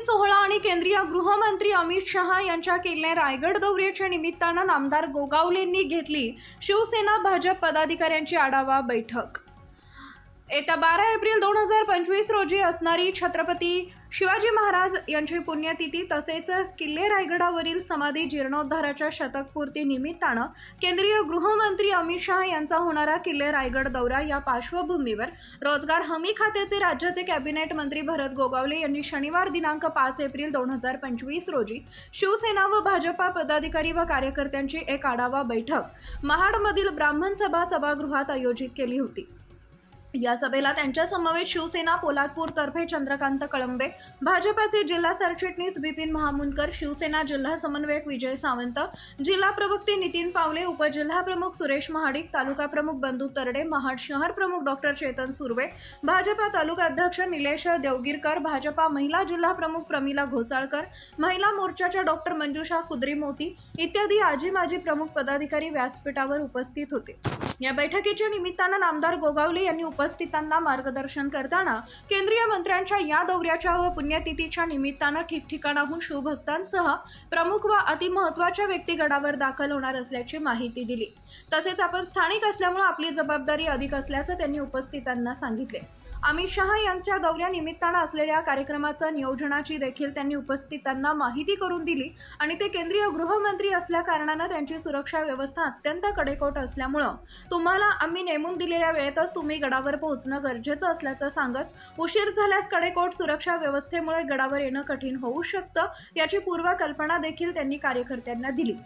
सोहळा आणि केंद्रीय गृहमंत्री अमित शहा यांच्या किल्ले रायगड दौऱ्याच्या निमित्तानं नामदार गोगावलेंनी घेतली. शिवसेना भाजप पदाधिकाऱ्यांची आढावा बैठक. येत्या बारा एप्रिल दोन हजार पंचवीस रोजी असणारी छत्रपती शिवाजी महाराज यांची पुण्यतिथी तसेच किल्ले रायगडावरील समाधी जीर्णोद्धाराच्या शतकपूर्ती निमित्तानं केंद्रीय गृहमंत्री अमित शहा यांचा होणारा किल्ले रायगड दौरा या पार्श्वभूमीवर रोजगार हमी खात्याचे राज्याचे कॅबिनेट मंत्री भरत गोगावले यांनी शनिवार दिनांक पाच एप्रिल दोन हजार पंचवीस रोजी शिवसेना व भाजपा पदाधिकारी व कार्यकर्त्यांची एक आढावा बैठक महाडमधील ब्राह्मण सभा सभागृहात आयोजित केली होती. या सभेला त्यांच्या समवेत शिवसेना पोलादपूर तर्फे चंद्रकांत कळंबे भाजपाचे जिल्हा सरचिटणीस बिपिन महामुनकर शिवसेना जिल्हा समन्वयक विजय सावंत जिल्हा प्रवक्ते नितीन पावले उपजिल्हा प्रमुख सुरेश महाडिक तालुका प्रमुख बंधू तरडे महाड शहर प्रमुख डॉक्टर चेतन सुर्वे भाजपा तालुका अध्यक्ष निलेश देवगिरकर भाजपा महिला जिल्हा प्रमुख प्रमिला घोसाळकर महिला मोर्चाच्या डॉक्टर मंजुषा कुद्री मोती इत्यादी आजी माजी प्रमुख पदाधिकारी व्यासपीठावर उपस्थित होते. या बैठकीच्या निमित्तानं नामदार गोगावले यांनी उपस्थितांना मार्गदर्शन करताना केंद्रीय मंत्र्यांच्या या दौऱ्याच्या व पुण्यतिथीच्या निमित्तानं ठिकठिकाणाहून शिवभक्तांसह प्रमुख व अतिमहत्वाच्या व्यक्तीगडावर दाखल होणार असल्याची माहिती दिली. तसेच आपण स्थानिक असल्यामुळे आपली जबाबदारी अधिक असल्याचं त्यांनी उपस्थितांना सांगितले. अमित शहा यांच्या दौऱ्यानिमित्तानं असलेल्या कार्यक्रमाचं नियोजनाची देखील त्यांनी उपस्थितांना माहिती करून दिली आणि ते केंद्रीय गृहमंत्री असल्या कारणानं त्यांची सुरक्षा व्यवस्था अत्यंत कडेकोट असल्यामुळं तुम्हाला आम्ही नेमून दिलेल्या वेळेतच तुम्ही गडावर पोहोचणं गरजेचं असल्याचं सांगत उशीर झाल्यास कडेकोट सुरक्षा व्यवस्थेमुळे गडावर येणं कठीण होऊ शकतं याची पूर्वकल्पना देखील त्यांनी कार्यकर्त्यांना दिली.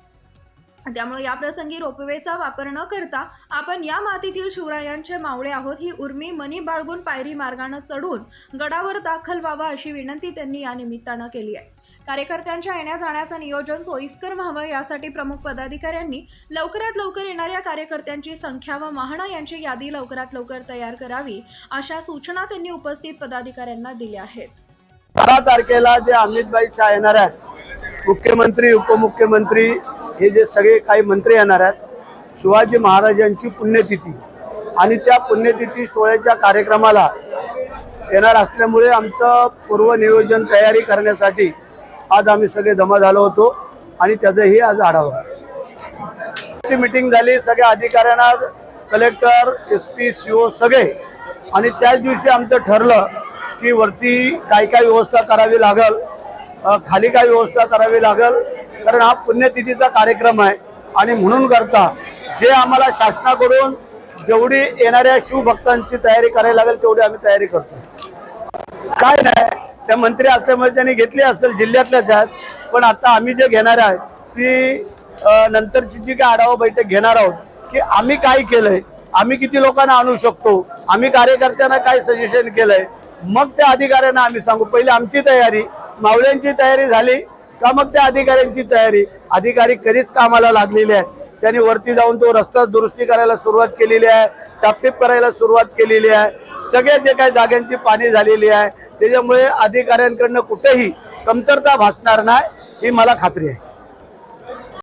त्यामुळे या प्रसंगी रोपवेचा वापर न करता आपण या मातीतील शिवरायांचे मावळे आहोत. ही उर्मी मनी बाळगून पायरी मार्गानं चढून गडावर दाखल व्हावा अशी विनंती त्यांनी या निमित्तानं केली आहे. कार्यकर्त्यांच्या येण्या जाण्याचं नियोजन सोयीस्कर व्हावं यासाठी प्रमुख पदाधिकाऱ्यांनी लवकरात लवकर येणाऱ्या कार्यकर्त्यांची संख्या व महाणा यांची यादी लवकरात लवकर तयार करावी अशा सूचना त्यांनी उपस्थित पदाधिकाऱ्यांना दिल्या आहेत. बारा तारखेला जे अमितभाई शाह येणार आहेत मुख्यमंत्री उपमुख्यमंत्री हे जे सगळे काही मंत्री येणार आहेत शिवाजी महाराजांची पुण्यतिथी. आणि त्या पुण्यतिथी सोहळ्याच्या कार्यक्रमाला येणार असल्यामुळे आमचं पूर्वनियोजन तयारी करण्यासाठी आज आम्ही सगळे जमा झालो होतो आणि त्याचंही आज आढावा. ची मीटिंग झाली सगळ्या अधिकाऱ्यांना collector S P C O सगळे. आणि त्याच दिवशी आमचं ठरलं की वरती काय काय व्यवस्था करावी लागल खाली काय व्यवस्था करावी लागेल? कारण हा पुण्यतिथीचा कार्यक्रम आहे. आणि म्हणून करता जे आम्हाला शासनाकडून जेवढी येणाऱ्या शिवभक्तांची तयारी करायला लागेल तेवढी आम्ही तयारी करतो. काय नाही त्या मंत्री असल्यामुळे त्यांनी घेतली असेल जिल्ह्यातल्याच आहेत. पण आता आम्ही जे घेणार आहे ती नंतरची जी काय आढावा बैठक घेणार आहोत की आम्ही काय केलंय आम्ही किती लोकांना आणू शकतो आम्ही कार्यकर्त्यांना काय सजेशन केलंय मग त्या अधिकाऱ्यांना आम्ही सांगू. पहिले आमची तयारी मावळ्यांची तयारी झाली का मग त्या अधिकाऱ्यांची तयारी? अधिकारी कधीच कामाला लागलेले आहेत. त्यांनी वरती जाऊन तो रस्ता दुरुस्ती करायला सुरुवात केलेली आहे टापटीप करायला सुरुवात केलेली आहे. सगळे जे काही जागांची पाणी झालेली आहे त्याच्यामुळे अधिकाऱ्यांकडनं कुठेही कमतरता भासणार नाही ही मला खात्री आहे.